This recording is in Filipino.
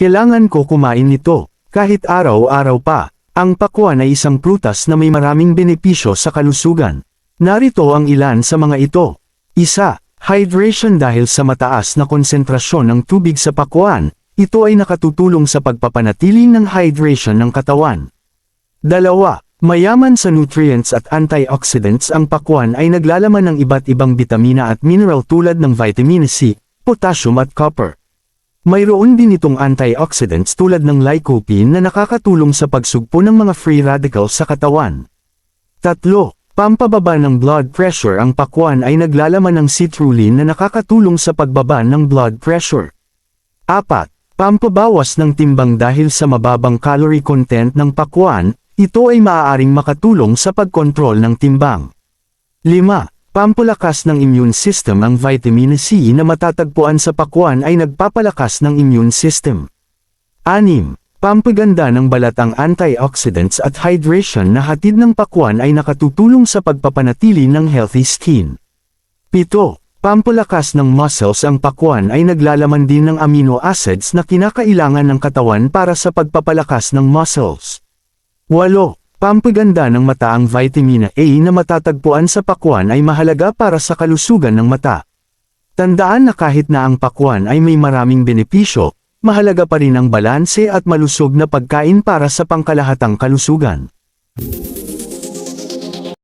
Kailangan ko kumain nito, kahit araw-araw pa. Ang pakwan ay isang prutas na may maraming benepisyo sa kalusugan. Narito ang ilan sa mga ito. Isa, hydration dahil sa mataas na konsentrasyon ng tubig sa pakwan, ito ay nakatutulong sa pagpapanatili ng hydration ng katawan. Dalawa, mayaman sa nutrients at antioxidants ang pakwan ay naglalaman ng iba't ibang bitamina at mineral tulad ng vitamin C, potassium at copper. Mayroon din itong antioxidants tulad ng lycopene na nakakatulong sa pagsugpo ng mga free radicals sa katawan. Tatlo, pampababa ng blood pressure ang pakwan ay naglalaman ng citrulline na nakakatulong sa pagbaba ng blood pressure. Apat, pampabawas ng timbang dahil sa mababang calorie content ng pakwan, ito ay maaaring makatulong sa pagkontrol ng timbang. 5. Pampalakas ng immune system ang vitamin C na matatagpuan sa pakwan ay nagpapalakas ng immune system. 6. Pampaganda ng balat ang antioxidants at hydration na hatid ng pakwan ay nakatutulong sa pagpapanatili ng healthy skin. 7. Pampalakas ng muscles ang pakwan ay naglalaman din ng amino acids na kinakailangan ng katawan para sa pagpapalakas ng muscles. 8. Pampaganda ng mata ang vitamin A na matatagpuan sa pakwan ay mahalaga para sa kalusugan ng mata. Tandaan na kahit na ang pakwan ay may maraming benepisyo, mahalaga pa rin ang balanse at malusog na pagkain para sa pangkalahatang kalusugan.